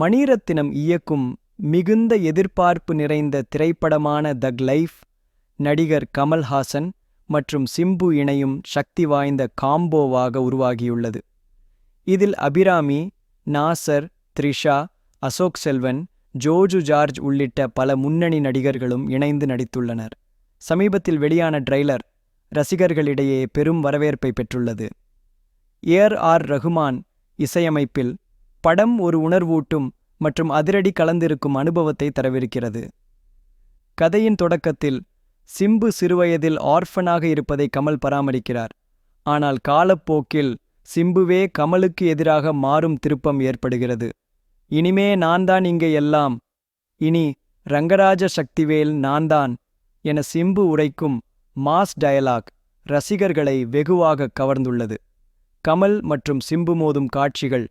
மணிரத்தினம் இயக்கும் மிகுந்த எதிர்பார்ப்பு நிறைந்த திரைப்படமான தக் லைஃப் நடிகர் கமல்ஹாசன் மற்றும் சிம்பு இணையும் சக்தி வாய்ந்த காம்போவாக உருவாகியுள்ளது. இதில் அபிராமி நாசர் த்ரிஷா அசோக் செல்வன் ஜோஜு ஜார்ஜ் உள்ளிட்ட பல முன்னணி நடிகர்களும் இணைந்து நடித்துள்ளனர். சமீபத்தில் வெளியான ட்ரெய்லர் ரசிகர்களிடையே பெரும் வரவேற்பை பெற்றுள்ளது. ஏர் ஆர் ரகுமான் இசையமைப்பில் படம் ஒரு உணர்வூட்டும் மற்றும் அதிரடி கலந்திருக்கும் அனுபவத்தை தரவிருக்கிறது. கதையின் தொடக்கத்தில் சிம்பு சிறுவயதில் ஆர்ஃபனாக இருப்பதை கமல் பராமரிக்கிறார். ஆனால் காலப்போக்கில் சிம்புவே கமலுக்கு எதிராக மாறும் திருப்பம் ஏற்படுகிறது. இனிமே நான்தான் இங்கே எல்லாம். இனி ரங்கராஜ சக்திவேல் நான்தான் என சிம்பு உரைக்கும் மாஸ் டயலாக் ரசிகர்களை வெகுவாக கவர்ந்துள்ளது. கமல் மற்றும் சிம்பு மோதும் காட்சிகள்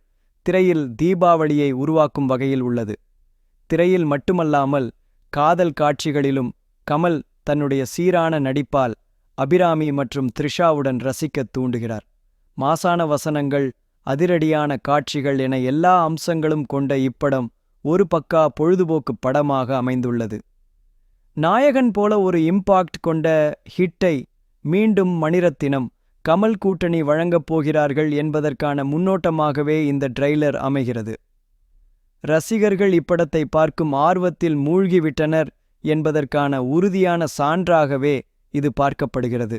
திரையில் தீபாவளியை உருவாக்கும் வகையில் உள்ளது. திரையில் மட்டுமல்லாமல் காதல் காட்சிகளிலும் கமல் தன்னுடைய சீரான நடிப்பால் அபிராமி மற்றும் த்ரிஷாவுடன் ரசிக்கத் தூண்டுகிறார். மாசான வசனங்கள் அதிரடியான காட்சிகள் என எல்லா அம்சங்களும் கொண்ட இப்படம் ஒரு பக்கா பொழுதுபோக்கு படமாக அமைந்துள்ளது. நாயகன் போல ஒரு இம்பாக்ட் கொண்ட ஹிட்டை மீண்டும் மணிரத்தினம் கமல் கூட்டணி வழங்கப் போகிறார்கள் என்பதற்கான முன்னோட்டமாகவே இந்த ட்ரெய்லர் அமைகிறது. ரசிகர்கள் இப்படத்தை பார்க்கும் ஆர்வத்தில் மூழ்கிவிட்டனர் என்பதற்கான உறுதியான சான்றாகவே இது பார்க்கப்படுகிறது.